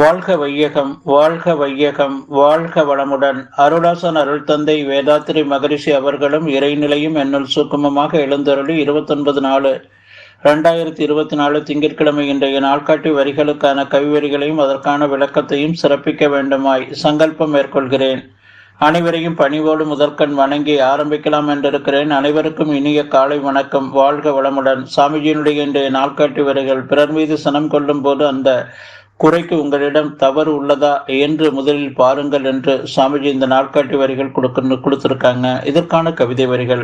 வாழ்க வையகம் வாழ்க வையகம் வாழ்க வளமுடன். அருளாசன் அருள் தந்தை வேதாத்திரி மகரிஷி அவர்களும் இறைநிலையும் என்னுள் சூக்குமமாக எழுந்தருளி இருபத்தொன்பது நாலு ரெண்டாயிரத்தி இருபத்தி நாலு திங்கட்கிழமை இன்றைய நாள்காட்டி வரிகளுக்கான கவிவரிகளையும் அதற்கான விளக்கத்தையும் சிறப்பிக்க வேண்டுமாய் சங்கல்பம் மேற்கொள்கிறேன். அனைவரையும் பணிவோடு முதற்கண் வணங்கி ஆரம்பிக்கலாம் என்றிருக்கிறேன். அனைவருக்கும் இனிய காலை வணக்கம். வாழ்க வளமுடன். சாமிஜியினுடைய இன்றைய நாள்காட்டி வரிகள் பிறர் மீது சனம் கொள்ளும் போது அந்த குறைக்கு உங்களிடம் தவறு உள்ளதா என்று முதலில் பாருங்கள் என்று சாமிஜி இந்த நாட்காட்டி வரிகள் கொடுக்க கொடுத்திருக்காங்க. இதற்கான கவிதை வரிகள்.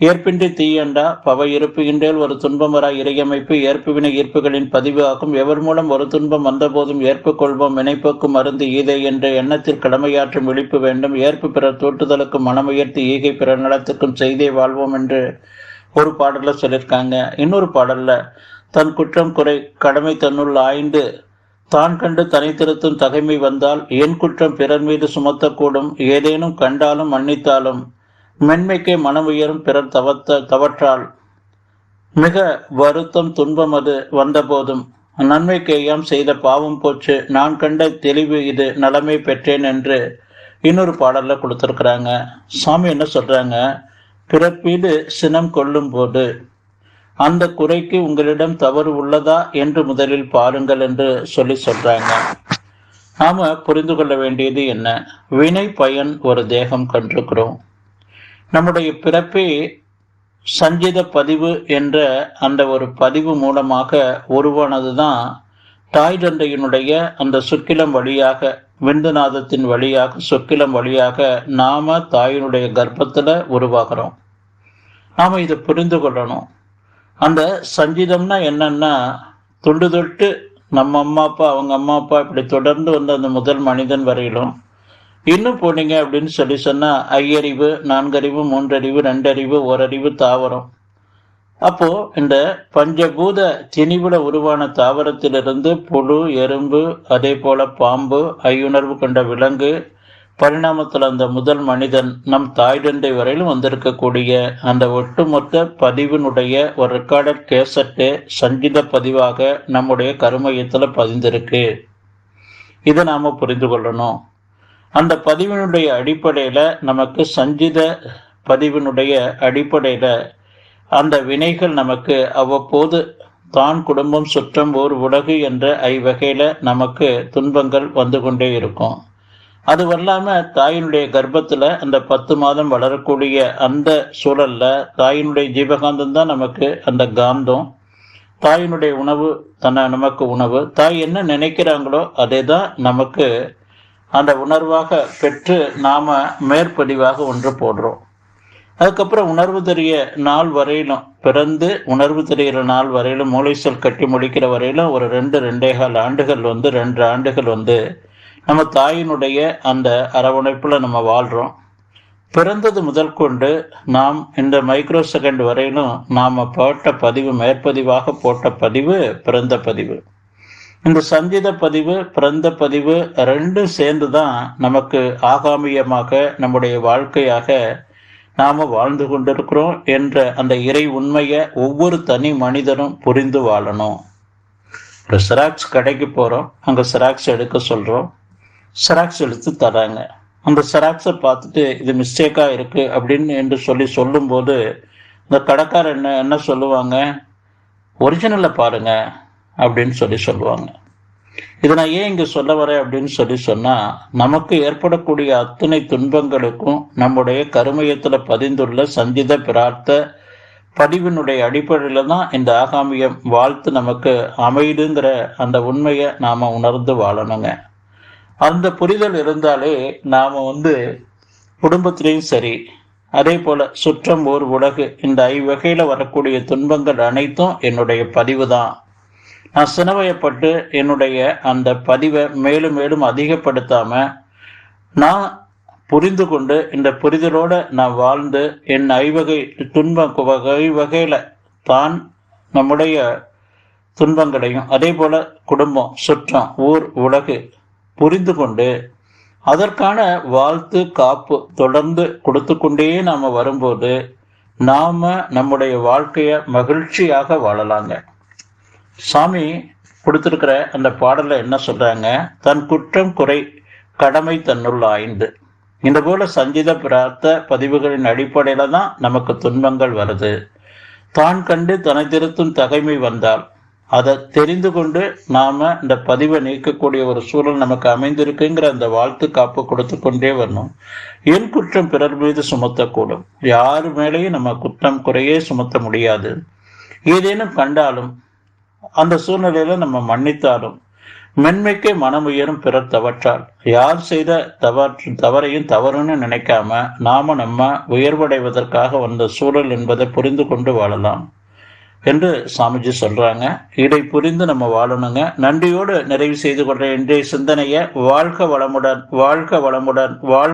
ஏற்பின்றி தீயண்டா பவ இருப்புகின்றேல் ஒரு துன்பம் வரா இறையமைப்பு ஏற்புவினை ஈர்ப்புகளின் பதிவு ஆகும் எவர் மூலம் ஒரு துன்பம் வந்தபோதும் ஏற்பு கொள்வோம் வினைப்போக்கும் மருந்து ஈதை என்ற எண்ணத்தில் கடமையாற்றும் விழிப்பு வேண்டும். ஏற்பு பிறர் தூட்டுதலுக்கும் மனமுயர்த்தி ஈகை பிறர் நலத்துக்கும் செய்தே வாழ்வோம் என்று ஒரு பாடல்ல சொல்லியிருக்காங்க இன்னொரு பாடல்ல தன் குற்றம் குறை கடமை தன்னுள் ஆய்ந்து தான் கண்டு தனித்திருத்தும் தகைமை வந்தால் என் குற்றம் பிறர் மீது சுமத்தக்கூடும். ஏதேனும் கண்டாலும் மன்னித்தாலும். மென்மைக்கே மனம் உயரும் பிறர் தவத்த தவற்றால். மிக வருத்தம் துன்பம் அது வந்தபோதும். நன்மைக்கேயாம் செய்த பாவம் போச்சு. நான் கண்ட தெளிவு இது நலமை பெற்றேன் என்று இன்னொரு பாடலில் கொடுத்துருக்குறாங்க. சாமி என்ன சொல்கிறாங்க பிறப்பீடு சினம் கொள்ளும் போது அந்த குறைக்கு உங்களிடம் தவறு உள்ளதா என்று முதலில் பாருங்கள் என்று சொல்லி சொல்றாங்க. நாம புரிந்து கொள்ள வேண்டியது என்ன? வினை பயன் ஒரு தேகம் கண்டிருக்கிறோம். நம்முடைய பிறப்பே சஞ்சித பதிவு என்ற அந்த ஒரு பதிவு மூலமாக உருவானது தான் தாய் தந்தையினுடைய அந்த சுக்கிலம் வழியாக விந்துநாதத்தின் வழியாக சுக்கிலம் வழியாக நாம தாயினுடைய கர்ப்பத்தில் உருவாகிறோம். நாம இதை புரிந்து கொள்ளணும். அந்த சஞ்சிதம்னா என்னன்னா தொண்டு தொட்டு நம்ம அம்மா அப்பா அவங்க அம்மா அப்பா இப்படி தொடர்ந்து வந்த அந்த முதல் மனிதன் வரையிலும் இன்னும் போனீங்க அப்படின்னு சொல்லி சொன்னா ஐயறிவு நான்கறிவு மூன்றறிவு ரெண்டறிவு ஓரறிவு தாவரம். அப்போ இந்த பஞ்சபூத திணிவுல உருவான தாவரத்திலிருந்து புழு எறும்பு அதே போல பாம்பு ஐயுணர்வு கொண்ட விலங்கு பரிணாமத்தில் அந்த முதல் மனிதன் நம் தாய் தந்தை வரையிலும் வந்திருக்கக்கூடிய அந்த ஒட்டுமொத்த பதிவினுடைய ஒரு ரெக்கார்டட் கேசட்டு சங்கீத பதிவாக நம்முடைய கருமையத்தில் பதிந்திருக்கு. இதை நாம் புரிந்து கொள்ளணும். அந்த பதிவினுடைய அடிப்படையில் நமக்கு சஞ்சித பதிவினுடைய அடிப்படையில் அந்த வினைகள் நமக்கு அவ்வப்போது தான் குடும்பம் சுற்றம் ஓர் உலகு என்ற ஐவகையில் நமக்கு துன்பங்கள் வந்து கொண்டே இருக்கும். அது வல்லாம தாயினுடைய கர்ப்பத்துல அந்த பத்து மாதம் வளரக்கூடிய அந்த சூழல்ல தாயினுடைய ஜீவகாந்தம் தான் நமக்கு அந்த காந்தம். தாயினுடைய உணவு தன்னை நமக்கு உணவு. தாய் என்ன நினைக்கிறாங்களோ அதே தான் நமக்கு அந்த உணர்வாக பெற்று நாம மேற்பதிவாக ஒன்று போடுறோம். அதுக்கப்புறம் உணர்வு தெரிய நாள் வரையிலும் பிறந்து உணர்வு தெரிகிற நாள் வரையிலும் மூளைசல் கட்டி முடிக்கிற வரையிலும் ஒரு ரெண்டு ரெண்டே கால் ஆண்டுகள் வந்து ரெண்டு ஆண்டுகள் வந்து நம்ம தாயினுடைய அந்த அரவணைப்பில் நம்ம வாழ்கிறோம் பிறந்தது முதல் கொண்டு நாம் இந்த மைக்ரோ செகண்ட் வரையிலும் நாம் போட்ட பதிவு மேற்பதிவாக போட்ட பதிவு பிறந்த பதிவு. இந்த சந்தித பதிவு பிறந்த பதிவு ரெண்டும் சேர்ந்து தான் நமக்கு ஆகாமியமாக நம்முடைய வாழ்க்கையாக நாம் வாழ்ந்து கொண்டிருக்கிறோம் என்ற அந்த இறை உண்மையை ஒவ்வொரு தனி மனிதனும் புரிந்து வாழணும். ஒரு சிராக்ஸ் கடைக்கு போகிறோம் அங்கே சிராக்ஸ் எடுக்க சொல்கிறோம் செராக்ஸ் எடுத்து தராங்க அந்த செராக்ஸை பார்த்துட்டு இது மிஸ்டேக்காக இருக்குது அப்படின்னு என்று சொல்லி சொல்லும்போது இந்த கடைக்காரர் என்ன என்ன சொல்லுவாங்க? ஒரிஜினலை பாருங்க அப்படின்னு சொல்லி சொல்லுவாங்க. இதை நான் ஏன் இங்கே சொல்ல வரேன் அப்படின்னு சொல்லி சொன்னால் நமக்கு ஏற்படக்கூடிய அத்தனை துன்பங்களுக்கும் நம்முடைய கருமையத்தில் பதிந்துள்ள சந்தித பிரார்த்த பதிவினுடைய அடிப்படையில் தான் இந்த ஆகாமியம் வாழ்த்து நமக்கு அமைதுங்கிற அந்த உண்மையை நாம் உணர்ந்து வாழணுங்க. அந்த புரிதல் இருந்தாலே நாம் வந்து குடும்பத்திலையும் சரி அதே போல சுற்றம் ஓர் உலகு இந்த ஐவகையில் வரக்கூடிய துன்பங்கள் அனைத்தும் என்னுடைய பதிவு தான் நான் சினவயப்பட்டு என்னுடைய அந்த பதிவை மேலும் மேலும் அதிகப்படுத்தாம நான் புரிந்து கொண்டு இந்த புரிதலோடு நான் வாழ்ந்து என் ஐவகை துன்ப வகை வகையில் தான் நம்முடைய துன்பங்களையும் அதே போல குடும்பம் சுற்றம் ஊர் உலகு புரிந்து கொண்டு அதற்கான வாழ்த்து காப்பு தொடர்ந்து கொடுத்து கொண்டே நாம் வரும்போது நாம் நம்முடைய வாழ்க்கையை மகிழ்ச்சியாக வாழலாங்க. சாமி கொடுத்திருக்கிற அந்த பாடல என்ன சொல்றாங்க? தன் குற்றம் குறை கடமை தன்னுள் ஆய்ந்து. இந்த போல சஞ்சித பிரார்த்த பதிவுகளின் அடிப்படையில தான் நமக்கு துன்பங்கள் வருது. தான் கண்டு தனை திருத்தும் தகைமை வந்தால் அதை தெரிந்து கொண்டு நாம இந்த பதிவை நீக்கக்கூடிய ஒரு சூழல் நமக்கு அமைந்திருக்குங்கிற அந்த வாழ்த்து காப்பு கொடுத்து கொண்டே வரணும். என் குற்றம் பிறர் மீது சுமத்தக்கூடும். யார் மேலேயும் நம்ம குற்றம் குறையே சுமத்த முடியாது. ஏதேனும் கண்டாலும் அந்த சூழ்நிலையில நம்ம மன்னித்தாலும் மென்மைக்கே மனம் உயரும் பிறர் தவற்றால். யார் செய்த தவற்று தவறையும் தவறுன்னு நினைக்காம நாம நம்ம உயர்வடைவதற்காக வந்த சூழல் என்பதை புரிந்து கொண்டு வாழலாம். என்று சாமிஜி சொல்றாங்க. இடை புரிந்து நம்ம வாழணுங்க. நன்றியோடு நிறைவு செய்து கொள்ற இன்றைய சிந்தனையை வாழ்க வளமுடன் வாழ்க வளமுடன் வாழ்